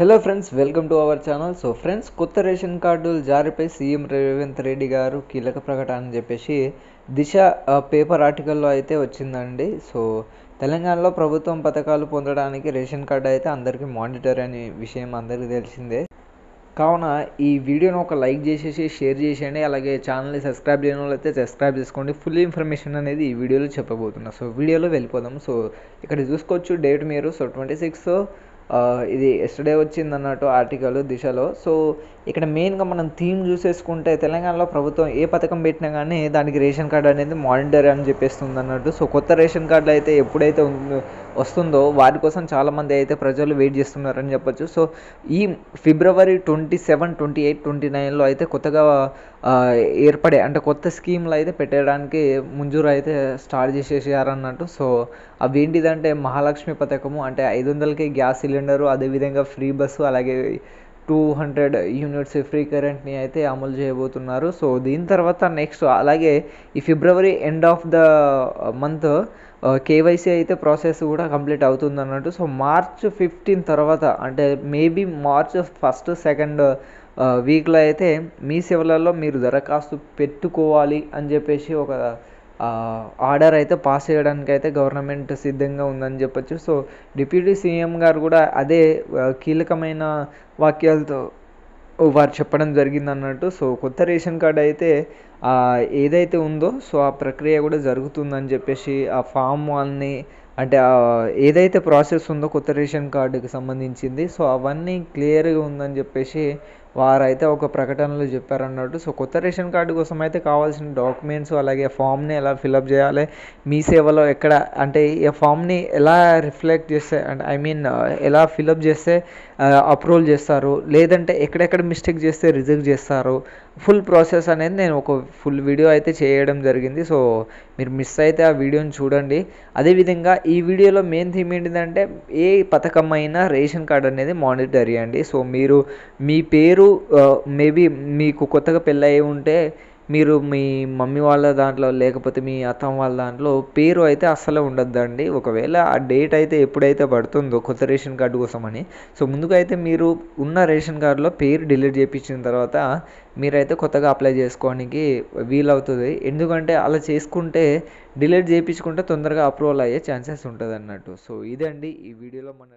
Hello friends welcome to our channel so friends కొత్త ration కార్డులు జారీపై సీఎం రేవంత్ రెడ్డి గారు కీలక ప్రకటన అని చెప్పేసి దిశ పేపర్ ఆర్టికల్లో అయితే వచ్చిందండి. సో తెలంగాణలో ప్రభుత్వం పథకాలు పొందడానికి రేషన్ కార్డు అయితే అందరికీ మానిటర్ అనే విషయం అందరికీ తెలిసిందే. కావున ఈ వీడియోను ఒక లైక్ చేసేసి షేర్ చేసేయండి. అలాగే ఛానల్ని సబ్స్క్రైబ్ చేయని వాళ్ళు అయితే సబ్స్క్రైబ్ చేసుకోండి. ఫుల్ ఇన్ఫర్మేషన్ అనేది ఈ వీడియోలో చెప్పబోతున్నా. సో వీడియోలో వెళ్ళిపోదాం. సో ఇక్కడ చూసుకోవచ్చు డేట్ మీరు. సో ట్వంటీ సిక్స్ ఇది ఎస్టర్డే వచ్చింది అన్నట్టు ఆర్టికల్ దిశలో. సో ఇక్కడ మెయిన్గా మనం థీమ్ చూసేసుకుంటే తెలంగాణలో ప్రభుత్వం ఏ పథకం పెట్టినా కానీ దానికి రేషన్ కార్డు అనేది మానిటర్ అని చెప్పేస్తుంది అన్నట్టు. సో కొత్త రేషన్ కార్డులు అయితే ఎప్పుడైతే ఉందో- వస్తుందో వాటి కోసం చాలామంది అయితే ప్రజలు వెయిట్ చేస్తున్నారని చెప్పొచ్చు. సో ఈ February twenty seven twenty eight twenty నైన్లో అయితే కొత్తగా ఏర్పడే అంటే కొత్త స్కీమ్లు అయితే పెట్టడానికి ముంజూరు అయితే స్టార్ట్ చేసేసారన్నట్టు. సో అవి ఏంటిదంటే మహాలక్ష్మి పథకము అంటే ఐదు వందలకి గ్యాస్ సిలిండరు అదేవిధంగా ఫ్రీ బస్సు అలాగే టూ హండ్రెడ్ యూనిట్స్ ఫ్రీ కరెంట్ని అయితే అమలు చేయబోతున్నారు. సో దీని తర్వాత నెక్స్ట్ అలాగే ఈ February end of the month KYC అయితే ప్రాసెస్ కూడా కంప్లీట్ అవుతుంది అన్నట్టు. సో మార్చ్ ఫిఫ్టీన్ తర్వాత అంటే మేబీ మార్చ్ ఫస్ట్ సెకండ్ వీక్లో అయితే మీ సేవలలో మీరు దరఖాస్తు పెట్టుకోవాలి అని చెప్పేసి ఒక ఆర్డర్ అయితే పాస్ చేయడానికి అయితే గవర్నమెంట్ సిద్ధంగా ఉందని చెప్పొచ్చు. సో డిప్యూటీ సీఎం గారు కూడా అదే కీలకమైన వాక్యాలతో వారు చెప్పడం జరిగింది అన్నట్టు సో కొత్త రేషన్ కార్డు అయితే ఏదైతే ఉందో సో ఆ ప్రక్రియ కూడా జరుగుతుందని చెప్పేసి ఆ ఫామ్ వాళ్ళని అంటే ఏదైతే ప్రాసెస్ ఉందో కొత్త రేషన్ కార్డుకి సంబంధించింది సో అవన్నీ క్లియర్గా ఉందని చెప్పేసి వారైతే ఒక ప్రకటనలో చెప్పారన్నట్టు. సో కొత్త రేషన్ కార్డు కోసం అయితే కావాల్సిన డాక్యుమెంట్స్ అలాగే ఫామ్ని ఎలా ఫిలప్ చేయాలి మీ సేవలో ఎక్కడ అంటే ఈ ఫామ్ని ఎలా రిఫ్లెక్ట్ చేస్తే అంటే ఐ మీన్ ఎలా ఫిలప్ చేస్తే అప్రూవల్ చేస్తారు లేదంటే ఎక్కడెక్కడ మిస్టేక్ చేస్తే రిజెక్ట్ చేస్తారు ఫుల్ ప్రాసెస్ అనేది నేను ఒక ఫుల్ వీడియో అయితే చేయడం జరిగింది. సో మీరు మిస్ అయితే ఆ వీడియోని చూడండి. అదేవిధంగా ఈ వీడియోలో మెయిన్ థీమ్ ఏంటిదంటే ఏ పథకం అయినా రేషన్ కార్డ్ అనేది మానిటరీ అండి. సో మీరు మీ పేరు మేబీ మీకు కొత్తగా పెళ్ళయి ఉంటే మీరు మీ మమ్మీ వాళ్ళ దాంట్లో లేకపోతే మీ అత్తమ్మ వాళ్ళ దాంట్లో పేరు అయితే అస్సలు ఉండొద్దండి. ఒకవేళ ఆ డేట్ అయితే ఎప్పుడైతే పడుతుందో కొత్త రేషన్ కార్డు కోసం అని సో ముందుగా అయితే మీరు ఉన్న రేషన్ కార్డులో పేరు డిలీట్ చేయించిన తర్వాత మీరైతే కొత్తగా అప్లై చేసుకోవడానికి వీలవుతుంది. ఎందుకంటే అలా చేసుకుంటే డిలీట్ చేయించుకుంటే తొందరగా అప్రూవల్ అయ్యే ఛాన్సెస్ ఉంటుంది అన్నట్టు సో ఇదండి ఈ వీడియోలో మన